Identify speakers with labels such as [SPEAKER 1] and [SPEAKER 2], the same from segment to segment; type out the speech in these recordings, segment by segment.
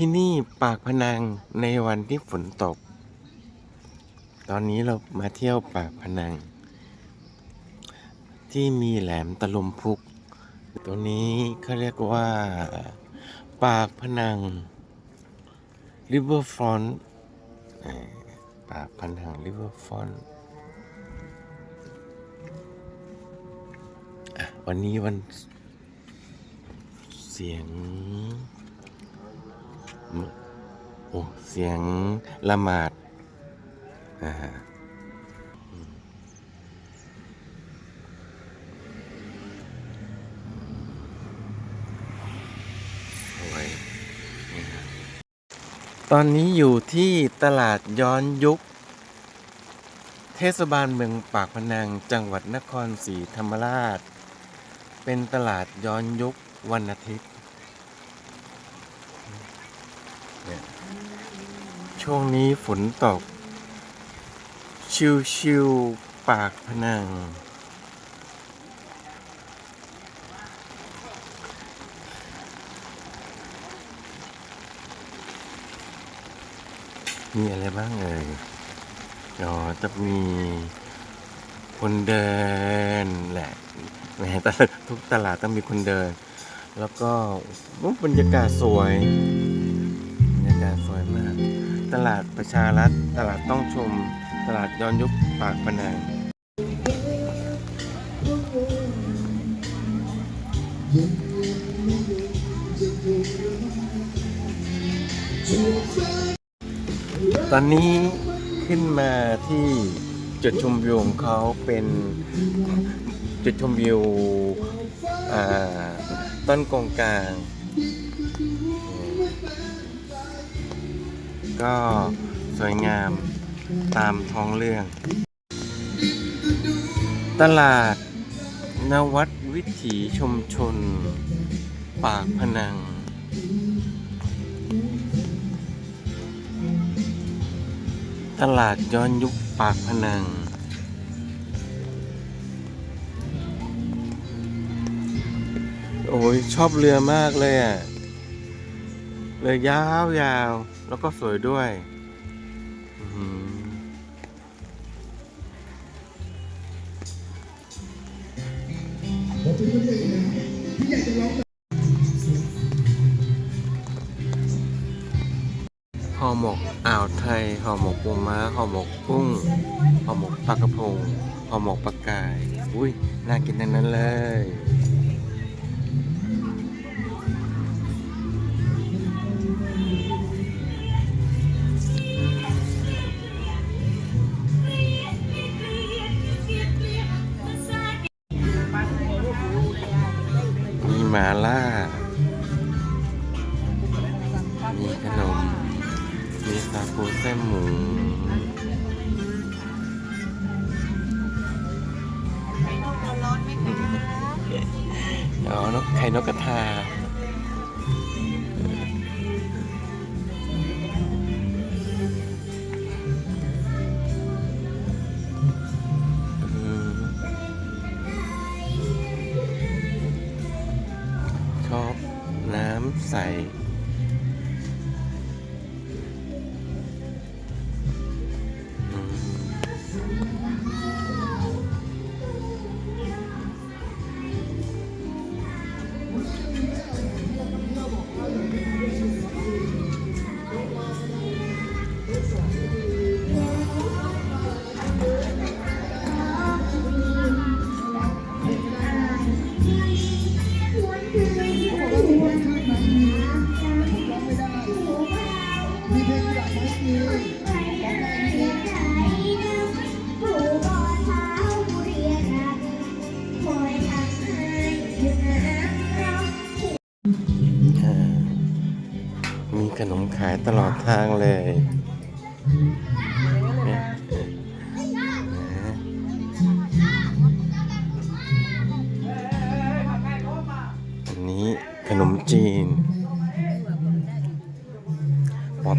[SPEAKER 1] ที่นี่ปากพนังในวันที่ฝนตก ตอนนี้เรามาเที่ยวปากพนัง ที่มีแหลมตะลุมพุก ตรงนี้เขาเรียกว่า ปากพนัง Riverfront เอ่อปากพนัง Riverfront อะวันนี้วันเสียง โอ้เสียงละหมาดอ่าตอนนี้อยู่ที่ตลาดย้อนยุค เทศบาลเมืองปากพนังจังหวัดนครศรีธรรมราช เป็นตลาดย้อนยุควันอาทิตย์ ช่วงนี้ฝนตก ชิวๆปากพนัง มีอะไรบ้างเอ่ยอ๋อจะมีคนเดินแหละแหมทุกตลาดต้องมีคนเดิน แล้วก็โอ้บรรยากาศสวย วยมาก ตลาดประชารัฐ ตลาดต้องชม ตลาดย้อนยุคปากพนังตอนนี้ขึ้นมาที่จุดชมวิวของเขาเป็นจุดชมวิวต้นกงกลาง ก็สวยงามตามท้องเรื่อง ตลาด นวัดวิถีชุมชน ปากพนัง ตลาดย้อนยุคปากพนัง โอ้ยชอบเรือมากเลยอะ เรือยาวยาว แล้วก็สวยด้วยหือห่อหมกอ่าวไทยห่อหมกปูม้าห่อหมกกุ้งห่อหมกปลากระพงห่อหมกปลากาย อุ้ย น่ากินทั้งนั้นเลย มาล่า ขนมขายตลอดทางเลยนี่ยนะอันนี้ขนมจีน ปอบ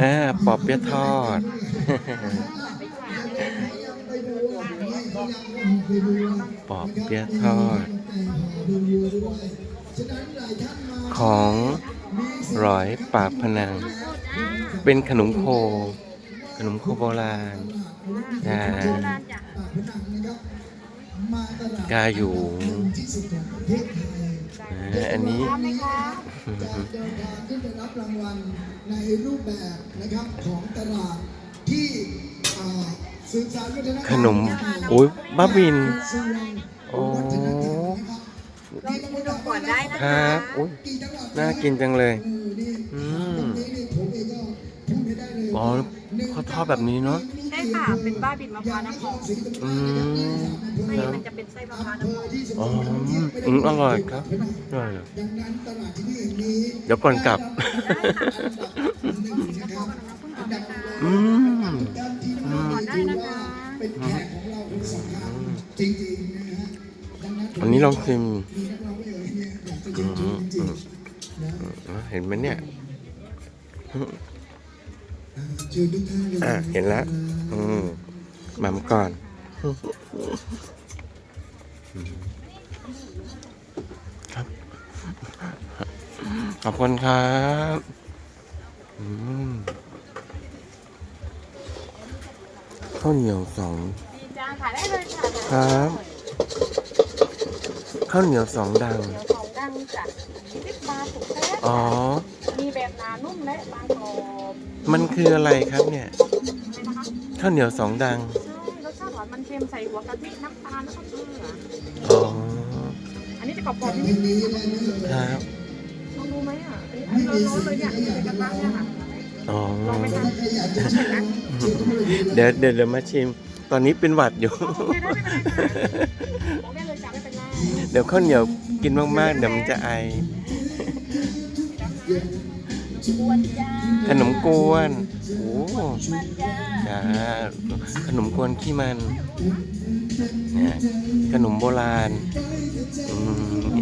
[SPEAKER 1] อ่าปอบเปี๊ยะทอด ปอบเปี๊ยะทอด ของ ร้อยปากพนัง เป็นขนมโค ขนมโคโบราณนะกาอยู่อ่าอันนี้
[SPEAKER 2] ทานไหมคะ
[SPEAKER 3] การที่ได้รับรางวัลในรูปแบบนะครับของตลาดที่อ่าสื่อสารวัฒนธรรม
[SPEAKER 1] ขนมโอ้ยบ้าบิน
[SPEAKER 3] ส่วน
[SPEAKER 1] โอ้
[SPEAKER 2] ดูก่อนได้นะ
[SPEAKER 1] ค
[SPEAKER 2] คะ
[SPEAKER 1] รับโอ้ยน่ากินจังเลย
[SPEAKER 3] เออนี่
[SPEAKER 1] อืม
[SPEAKER 3] ตรงนี้นี่ผมเองก็พูดไม่ได้เลย
[SPEAKER 1] อ๋อเขาทอดแบบนี้เนาะ
[SPEAKER 2] ใช่ค่ะ เป็นบ้าบินมะพร้าวน้ำหอม
[SPEAKER 1] อืม
[SPEAKER 2] ไส้
[SPEAKER 1] ครับ
[SPEAKER 2] มันจะเป็นไส้มะพร้าวน้ำหอม
[SPEAKER 1] อ๋ออืมอร่อยครับอร่อย
[SPEAKER 3] ดังนั้นตลาดที่นี่เองนี้
[SPEAKER 1] เดี๋ยวก่อนกลับ
[SPEAKER 3] อันดับ
[SPEAKER 1] อืม
[SPEAKER 3] ด้านที่
[SPEAKER 1] อืม
[SPEAKER 2] ก่อนได้นะคะ
[SPEAKER 3] เป็นแขกของเราคนสำคัญจริงๆนะฮะดังนั้น
[SPEAKER 1] อันนี้ลองชิม
[SPEAKER 3] มีนักร้องเอ่ยเนี่ยอยากจะ
[SPEAKER 1] อื
[SPEAKER 3] เชิญช
[SPEAKER 1] ม
[SPEAKER 3] วนจริ
[SPEAKER 1] อื
[SPEAKER 3] ง
[SPEAKER 1] ม
[SPEAKER 3] ๆนะ
[SPEAKER 1] อืมเห็นไหมเนี่ย
[SPEAKER 3] เชิญทุกท่านเลย
[SPEAKER 1] อะเห็นแล้วอืมหม่ำก่อนครับ ขอบคุณครับอืมข้าวเหนียวสอง
[SPEAKER 2] ดีจ้าถ่ายได้เลยค่ะ
[SPEAKER 1] ครับ ข้าวเหนียวสองดัง
[SPEAKER 2] เดี๋ยวสองดังจ้ะสิบบาทถูกแท้
[SPEAKER 1] อ๋อ
[SPEAKER 2] มีแบบหนานุ่มและบางกรอบ
[SPEAKER 1] มันคืออะไรครับเนี่ย
[SPEAKER 2] นะคะ
[SPEAKER 1] ข้าวเหนียวสองดัง
[SPEAKER 2] ใช่รสชาติหวานมันเค็มใส่หัวกะทิน้ำตาลแล้วก็เกลือ
[SPEAKER 1] อ๋อ
[SPEAKER 2] อันนี้จะกรอบๆนิดนึง
[SPEAKER 1] ครับ
[SPEAKER 2] ลองดูไหมอะอันนี้ร้อนๆเลยเนี่ยในกระทะเนี่ยค่ะ
[SPEAKER 1] อ๋อ
[SPEAKER 2] ลองไหมคะ
[SPEAKER 3] ใครอยากจะชิมนะ
[SPEAKER 1] เดี๋ยวเดี๋ยวเดี๋ยวมาชิม ตอนนี้เป็นหวัดอยู่
[SPEAKER 2] ไม่ได้ไม่เป็นไรค่ะ เดี๋
[SPEAKER 1] ยวข้าวเหนียวกินมากๆ เดี๋ยวมันจะไอ
[SPEAKER 2] กวนจ้า
[SPEAKER 1] ขนมกวน โอ้
[SPEAKER 2] มันจ้า
[SPEAKER 1] จ้าขนมกวนขี้มันเนี่ยขนมโบราณอืม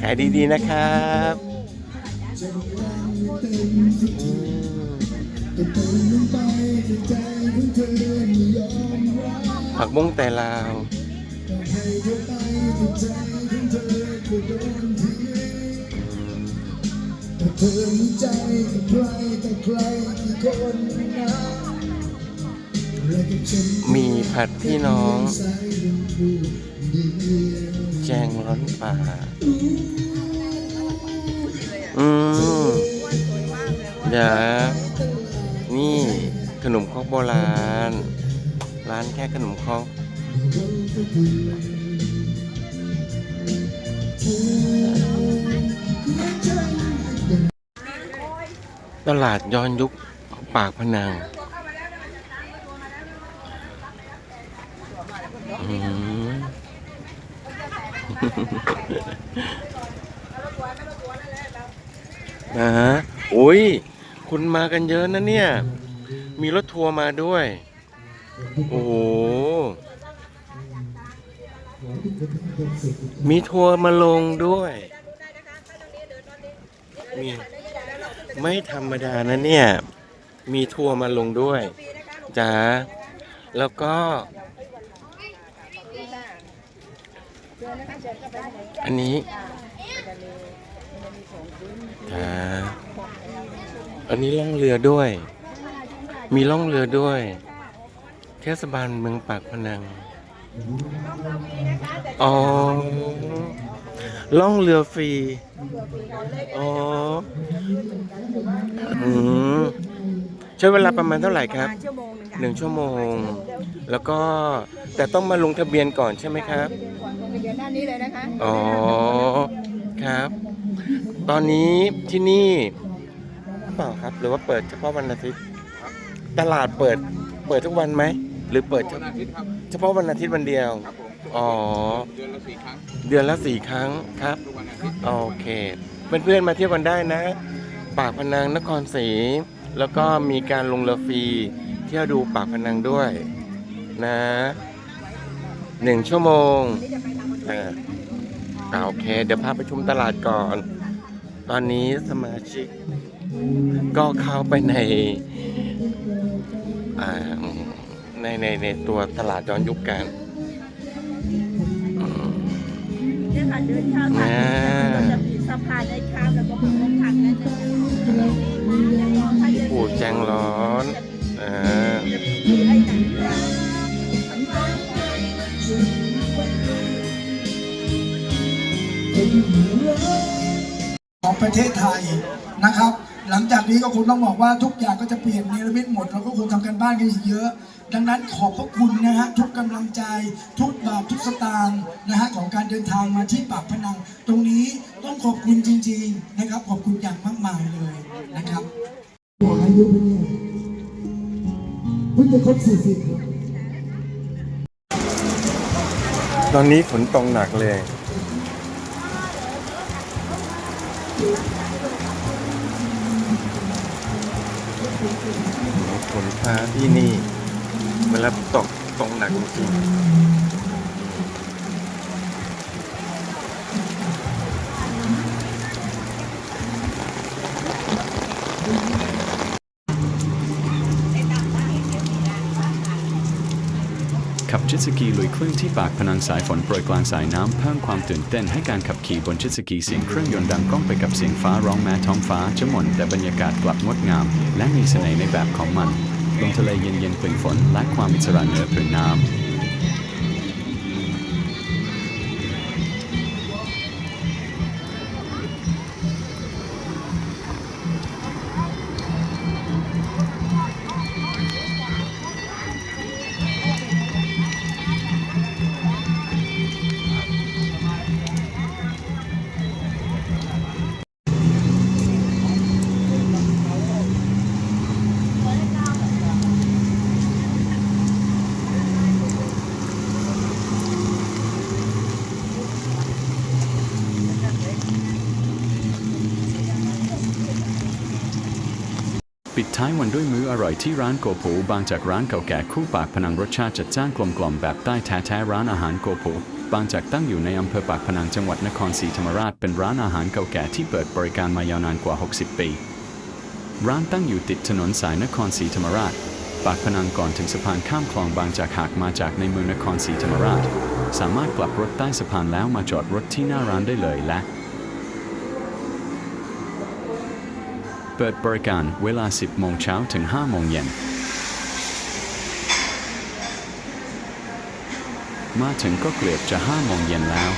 [SPEAKER 1] ขายดีๆนะครับอืมผักบุ้งแต่ลาว
[SPEAKER 3] เธอมีใจกับใครแต่ใครกี่คนนะ
[SPEAKER 1] มีผัดพี่น้อง แจงร้อนป่า อืมเดี๋ยวนี่ขนมครกโบราณ ร้านแค่ขนมครก ตลาดย้อนยุคปากพนังอืมนะฮะอุ้ย คุณมากันเยอะนะเนี่ย มีรถทัวร์มาด้วย โอ้โห มีทัวร์มาลงด้วย มีไม่ธรรมดานะเนี่ย มีทัวร์มาลงด้วยจ้าแล้วก็ อันนี้จ้าอันนี้ล่องเรือด้วย มีล่องเรือด้วย เทศบาลเมืองปากพนัง อ๋อ ล่องเรือฟรี อ๋อ อืมใช้เวลาประมาณเท่าไหร่ครับ
[SPEAKER 2] หนึ่ง
[SPEAKER 1] ชั่วโมง แล้วก็แต่ต้องมาลงทะเบียนก่อนใช่ไหมครับ
[SPEAKER 2] ลงทะเบียนด้านี้เลยนะคะ
[SPEAKER 1] อ๋อ ครับ ตอนนี้ที่นี่เปล่าครับ หรือว่าเปิดเฉพาะวันอาทิตย์ ตลาดเปิด เปิดทุกวันไหม หรือเปิดเฉ
[SPEAKER 4] วันอาทิตย์ครับ
[SPEAKER 1] เฉพาะวันอาทิตย์วันเดียว
[SPEAKER 4] ครับผม
[SPEAKER 1] อ๋อ
[SPEAKER 4] เดือนละสี่ครั้ง
[SPEAKER 1] เดือนละสี่ครั้งครับ
[SPEAKER 4] ทุกวันอาทิตย์
[SPEAKER 1] โอเค เพื่อนๆมาเที่ยวกันได้นะ ปากพนังนครศรี แล้วก็มีการลงเรือฟรีเที่ยวดูปากพนังด้วย นะหนึ่งชั่วโมงอ่าอ่าโอเค เดี๋ยวพาไปชมตลาดก่อน ตอนนี้สมาชิก ก็เข้าไปในอ่า ในในในตัวตลาดย้อนยุคกัน
[SPEAKER 2] เนี่ยค่ะเดินข้ามทา
[SPEAKER 1] เรา
[SPEAKER 2] จะมีสะพานได้ข้ามแล้วก็มี
[SPEAKER 3] ทางนั้นจะมี
[SPEAKER 2] ปูแจงร้อนอ่าของ
[SPEAKER 3] ประเทศไทยนะครับ หลังจากนี้ก็คงต้องบอกว่าทุกอย่างก็จะเปลี่ยนเนรมิตหมดเราก็คงทำกันบ้านกันอีกเยอะ ดังนั้นขอบพระคุณนะฮะทุกกำลังใจทุกบาททุกสตางค์นะฮะของการเดินทางมาที่ปากพนัง ตรงนี้ต้องขอบคุณจริง ๆ นะครับ ขอบคุณอย่างมากมายเลยนะครับอายุเป็นไงเพิ่งจะครบสี่สิบ
[SPEAKER 1] ตอนนี้ฝนตกหนักเลย ฝนฟ้าที่นี่เวลาตกตกหนักจริง
[SPEAKER 4] จ็ตสกีลุยคลื่นที่ปากพนังสายฝนโปรยกลางสายน้ำเพิ่มความตื่นเต้นให้การขับขี่บนเจ็ตสกีเสียงเครื่องยนต์ดังก้องไปกับเสียงฟ้าร้องแม้ท้องฟ้าจะหม่นแต่บรรยากาศกลับงดงาม และมีเสน่ห์ในแบบของมันลมทะเลเย็นๆกลิ่นฝนและความอิสระเหนือผืนน้ำ ปิดท้ายวันด้วยมื้ออร่อยที่ร้านโกปูบางจากร้านเก่าแก่คู่ปากพนังรสชาติจัดจ้านกลมกล่อมแบบใต้แท้ๆร้านอาหารโกปูบางจากตั้งอยู่ในอำเภอปากพนังจังหวัดนครศรีธรรมราชเป็นร้านอาหารเก่าแก่ที่เปิดบริการมายาวนานกว่า 60 ปี ร้านตั้งอยู่ติดถนนสายนครศรีธรรมราช ปากพนังก่อนถึงสะพานข้ามคลองบางจากหากมาจากในเมืองนครศรีธรรมราช สามารถกลับรถใต้สะพานแล้วมาจอดรถที่หน้าร้านได้เลยและ เปิดบริการเวลา 10 โมงเช้าถึง 5 โมงเย็น มาถึงก็เกือบจะ 5 โมงเย็นแล้ว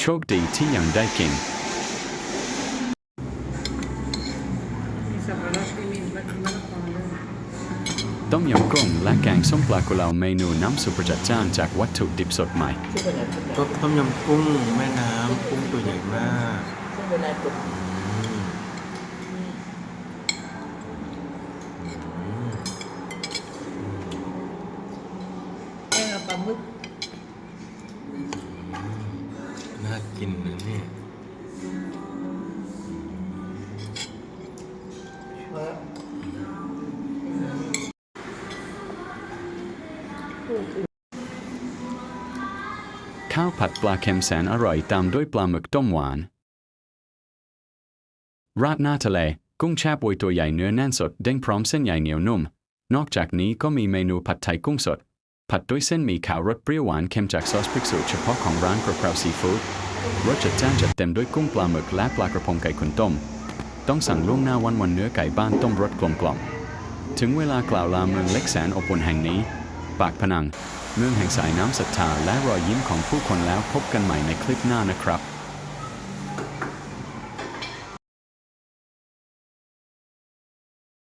[SPEAKER 4] โชคดีที่ยังได้กิน
[SPEAKER 2] มีสับปะรดที่มีมะมะละกอด้วย
[SPEAKER 4] ต้มยำกุ้งและแกงส้มปลากุเลาเมนูน้ำซุปประจัดจ้านจากวัตถุดิบสดใหม่
[SPEAKER 1] ๆต้มต้มยำกุ้งแม่น้ำกุ้งตัวใหญ่มากอืมอืม
[SPEAKER 2] แกงเอาปลาหมึก
[SPEAKER 1] น่ากินนะเนี่ย
[SPEAKER 4] ข้าวผัดปลาเค็มแสนอร่อยตามด้วยปลาหมึกต้มหวาน ราดหน้าทะเล กุ้งแช่บวยตัวใหญ่เนื้อแน่นสดเด้งพร้อมเส้นใหญ่เหนียวนุ่ม นอกจากนี้ก็มีเมนูผัดไทยกุ้งสด ผัดด้วยเส้นหมี่ขาวรสเปรี้ยวหวานเค็มจากซอสพริกสูตรเฉพาะของร้านกระเพราซีฟู้ดรสจัดจ้านจัดเต็มด้วยกุ้งปลาหมึกและปลากระพงไก่ขุนต้ม ต้องสั่งล่วงหน้าวันวันเนื้อไก่บ้านต้มรสกลมกล่อมถึงเวลากล่าวลาเมืองเล็กแสนอบอุ่นแห่งนี้ ปากพนัง เมืองแห่งสายน้ำศรัทธาและรอยยิ้มของผู้คนแล้วพบกันใหม่ในคลิปหน้านะครับ